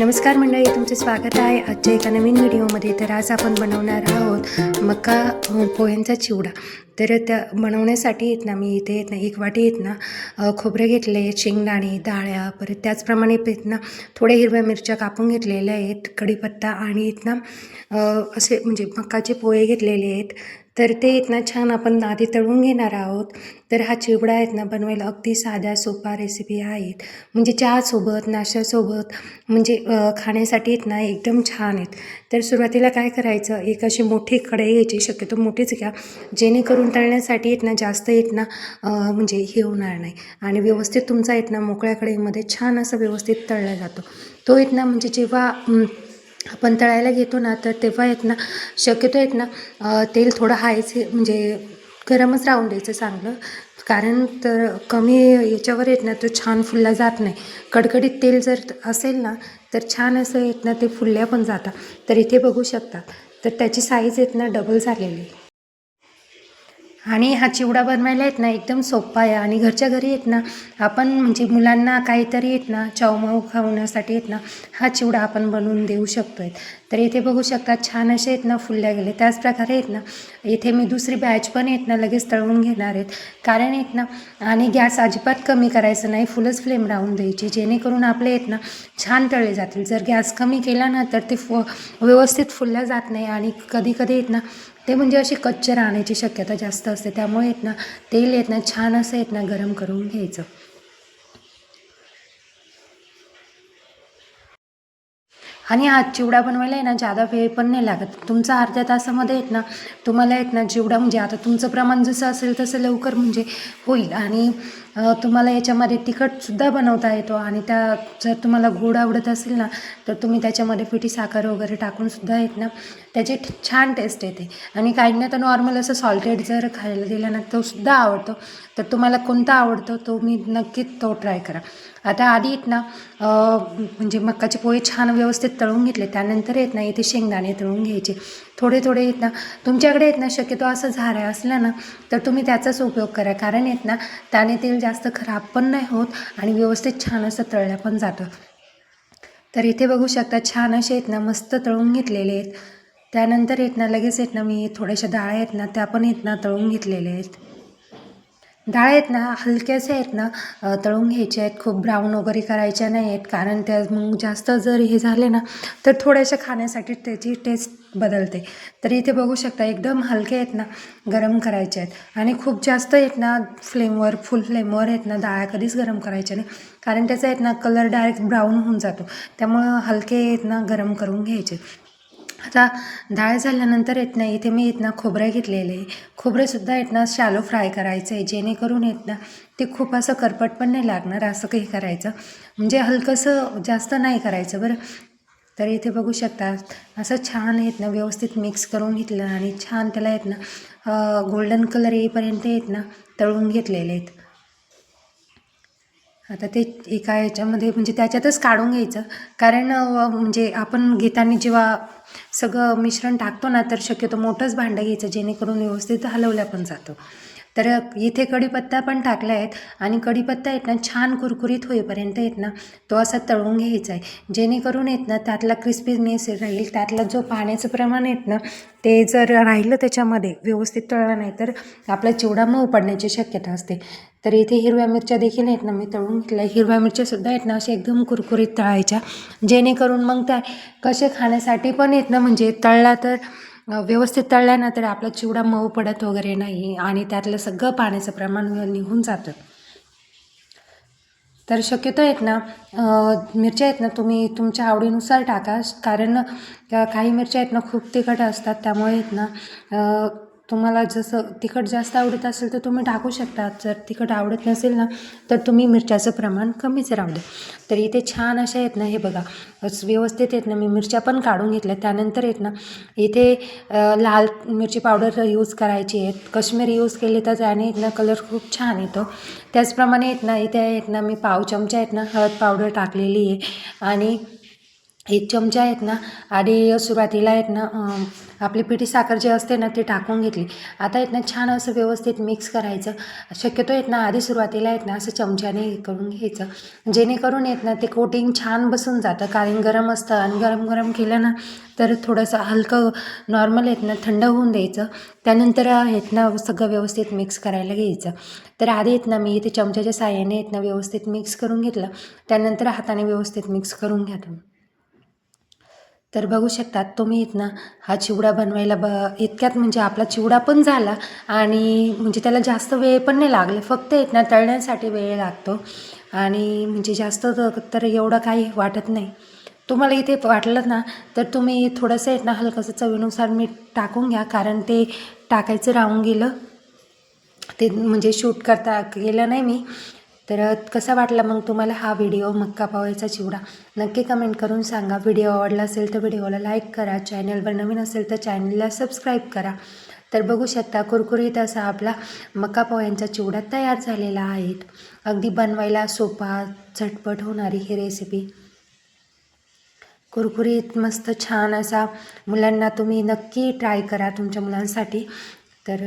नमस्कार मंडळी तुमचे स्वागत आहे. आजच्या एका नवीन व्हिडिओमध्ये तर आज आपण बनवणार आहोत मका हो, पोह्यांचा चिवडा. तर त्या बनवण्यासाठी येत ना मी इथे येत ना एक वाटी येत ना खोबरं खोबरे घेतले शेंगदाणे डाळ्या परत त्याचप्रमाणे येत ना थोड्या हिरव्या मिरच्या कापून घेतलेल्या आहेत कढीपत्ता आणि येत ना असे म्हणजे मकाचे पोहे घेतलेले आहेत. तर ते येत ना छान आपण आधी तळून घेणार आहोत. तर हा चिवडा आहेत ना बनवायला अगदी साध्या सोपा रेसिपी आहेत. म्हणजे चहासोबत नाश्त्यासोबत म्हणजे खाण्यासाठी आहेत ना एकदम छान आहेत. तर सुरुवातीला काय करायचं? एक अशी मोठी कढई घ्यायची. शक्यतो मोठीच घ्या. जेणेकरून तळण्यासाठी इथनं ना जास्त येत ना म्हणजे हे होणार नाही. आणि व्यवस्थित तुमचा येत ना मोकळ्या कढईमध्ये छान असं व्यवस्थित तळला जातो. तो येत ना म्हणजे जेव्हा आपण तळायला घेतो ना तर तेव्हा येत ना शक्यतो आहेत ना तेल थोडं हायच म्हणजे गरमच राहून द्यायचं चांगलं. कारण तर कमी याच्यावर येत ना तो छान फुलला जात नाही. कडकडीत तेल जर असेल ना तर छान असं येत ना ते फुलल्या पण जातात. तर इथे बघू शकतात तर त्याची साईज येत ना डबल झालेली. आहे. आणि हा चिवडा बनवायला येत ना एकदम सोपा आहे. आणि घरच्या घरी येत ना आपण म्हणजे मुलांना काहीतरी येत ना चावमाऊ खावण्यासाठी येत ना हा चिवडा आपण बनवून देऊ शकतो आहे तर इथे बघू शकता छान असे आहेत ना फुलल्या गेले त्याचप्रकारे आहेत ना इथे मी दुसरी बॅच पण येत ना लगेच तळवून घेणार आहेत. कारण येत ना आणि गॅस अजिबात कमी करायचं नाही फुलच फ्लेम राहून द्यायची. जेणेकरून आपले आहेत ना छान तळले जातील. जर गॅस कमी केला ना तर ते फु व्यवस्थित फुलल्या जात नाही आणि कधी कधी येत ना ते म्हणजे असे कच्चे राहण्याची शक्यता जास्त असते. त्यामुळे आहेत ना तेल येत ना छान असं येत ना गरम करून घ्यायचं. आणि हा चिवडा बनवायला आहे ना जादा वेळ पण नाही लागत. तुमचा अर्ध्या तासामध्ये येत ना तुम्हाला येत ना चिवडा म्हणजे आता तुमचं प्रमाण जसं असेल तसं लवकर म्हणजे होईल. आणि तुम्हाला याच्यामध्ये तिखटसुद्धा बनवता येतो आणि त्या जर तुम्हाला गोड आवडत असेल ना तर तुम्ही त्याच्यामध्ये पिठी साखर वगैरे टाकूनसुद्धा येत ना त्याची छान टेस्ट येते. आणि काहींना तर नॉर्मल असं सॉल्टेड जर खायला दिला ना तोसुद्धा आवडतो. तर तुम्हाला कोणता आवडतो तो मी नक्कीच तो ट्राय करा. आता आधी येत ना म्हणजे मक्काचे पोहे छान व्यवस्थित तळून घेतले त्यानंतर येत ना इथे शेंगदाणे तळून घ्यायचे. थोडे थोडे येत ना तुमच्याकडे येत ना शक्यतो असं झाऱ्या असलं ना तर तुम्ही त्याचाच उपयोग करा. कारण येत ना त्याने तेल जास्त खराब पण नाही होत आणि व्यवस्थित छान असं तळल्या पण जातं. तर इथे बघू शकता छान असे आहेत ना मस्त तळून घेतलेले आहेत. त्यानंतर येत ना लगेच येत ना मी थोड्याशा डाळ आहेत ना त्या पण येत ना तळून घेतलेल्या आहेत. डाळ आहेत ना हलक्याचे आहेत ना तळून घ्यायचे आहेत खूप ब्राऊन वगैरे करायच्या नाही आहेत कारण त्या मग जास्त जर हे झाले ना तर थोड्याशा खाण्यासाठी त्याची टेस्ट बदलते. तर इथे बघू शकता एकदम हलके आहेत ना गरम करायचे आहेत. आणि खूप जास्त आहेत ना फ्लेमवर फुल फ्लेमवर आहेत ना डाळ्या कधीच गरम करायच्या नाही. कारण त्याचा आहेत ना कलर डायरेक्ट ब्राऊन होऊन जातो. त्यामुळं हलके आहेत ना गरम करून घ्यायचे. आता डाळ झाल्यानंतर येतना इथे मी येत ना खोबरं घेतलेले आहे. खोबरंसुद्धा येत ना शॅलो फ्राय करायचं आहे. जेणेकरून येत ना ते खूप असं करपट पण नाही लागणार असं काही करायचं. म्हणजे हलकंसं जास्त नाही करायचं बरं. तर इथे बघू शकता असं छान येत ना व्यवस्थित मिक्स करून घेतलं आणि छान त्याला येत ना गोल्डन कलर येईपर्यंत येत ना तळून घेतलेले आहेत. आता ते एका याच्यामध्ये म्हणजे त्याच्यातच काढून घ्यायचं. कारण म्हणजे आपण घेताना जेव्हा सगळं मिश्रण टाकतो ना तर शक्यतो मोठंच भांडं घ्यायचं जेणेकरून व्यवस्थित हलवल्या पण जातं. तर इथे कढीपत्ता पण टाकला आहेत आणि कढीपत्ता येत ना छान कुरकुरीत होईपर्यंत येत ना तो असा तळून घ्यायचा आहे. जेणेकरून येत ना त्यातला क्रिस्पीनेस राहील त्यातला जो पाण्याचं प्रमाण येत ना ते जर राहिलं त्याच्यामध्ये व्यवस्थित तळलं नाही तर आपला चिवडा मऊ पडण्याची शक्यता असते. तर इथे हिरव्या मिरच्या देखील आहेत ना मी तळून घेतल्या. हिरव्या मिरच्यासुद्धा आहेत ना अशा एकदम कुरकुरीत तळायच्या. जेणेकरून मग त्या कसे खाण्यासाठी पण येत ना म्हणजे तळला तर व्यवस्थित तळल्या ना तर आपला चिवडा मऊ पडत वगैरे नाही आणि त्यातलं सगळं पाण्याचं प्रमाण निघून जातं. तर शक्यतो आहेत ना मिरच्या आहेत ना तुम्ही तुमच्या आवडीनुसार टाका. कारण काही मिरच्या आहेत ना खूप तिखट असतात त्यामुळे आहेत ना तुम्हाला जसं तिखट जास्त आवडत असेल तर तुम्ही टाकू शकता. जर तिखट आवडत नसेल ना तर तुम्ही मिरच्याचं प्रमाण कमीच राहू द्या. तर इथे छान अशा आहेत ना हे बघा. व्यवस्थित आहेत ना मी मिरच्या पण काढून घेतल्या. त्यानंतर आहेत ना इथे लाल मिरची पावडर यूज करायची आहेत. कश्मीरी यूज केली तर त्याने आहेत ना कलर खूप छान येतो. त्याचप्रमाणे आहेत ना इथे आहेत ना मी पाव चमचा आहेत ना हळद पावडर टाकलेली आहे. आणि एक चमचा आहेत ना आधी सुरुवातीला आहेत ना आपली पिठी साखर जे असते ना ती टाकून घेतली आता आहेत ना छान असं व्यवस्थित मिक्स करायचं शक्यतो आहेत ना आधी सुरुवातीला आहेत ना असं चमच्याने हे करून घ्यायचं जेणेकरून येत ना ते कोटिंग छान बसून जातं कारण गरम असतं आणि गरम गरम केलं ना तर थोडंसं हलकं नॉर्मल आहेत ना थंड होऊन द्यायचं त्यानंतर आहेत ना सगळं व्यवस्थित मिक्स करायला घ्यायचं तर आधी आहेत ना मी इथे चमच्याच्या साह्याने आहेत ना व्यवस्थित मिक्स करून घेतलं त्यानंतर हाताने व्यवस्थित मिक्स करून घ्या तर बघू शकतात तुम्ही इथनं हा चिवडा बनवायला ब इतक्यात म्हणजे आपला चिवडा पण झाला आणि म्हणजे त्याला जास्त वेळ पण नाही लागले. फक्त इथनं तळण्यासाठी वेळ लागतो आणि म्हणजे जास्त तर एवढं काही वाटत नाही. तुम्हाला इथे वाटलं ना तर तुम्ही थोडंसं इथनं हलकंसं चवीनुसार मीठ टाकून घ्या कारण ते टाकायचं राहून गेलं. ते म्हणजे शूट करता केलं नाही मी. तर कसा वाटला मग तुम्हाला हा व्हिडिओ मक्का पावायचा चिवडा? नक्की कमेंट करून सांगा. व्हिडिओ आवडला असेल तर व्हिडिओला लाईक करा. चॅनलवर नवीन असेल तर चॅनलला सबस्क्राईब करा. तर बघू शकता कुरकुरीत असा आपला मका पोह्यांचा चिवडा तयार झालेला आहे. अगदी बनवायला सोपा झटपट होणारी ही रेसिपी कुरकुरीत मस्त छान असा मुलांना तुम्ही नक्की ट्राय करा तुमच्या मुलांसाठी. तर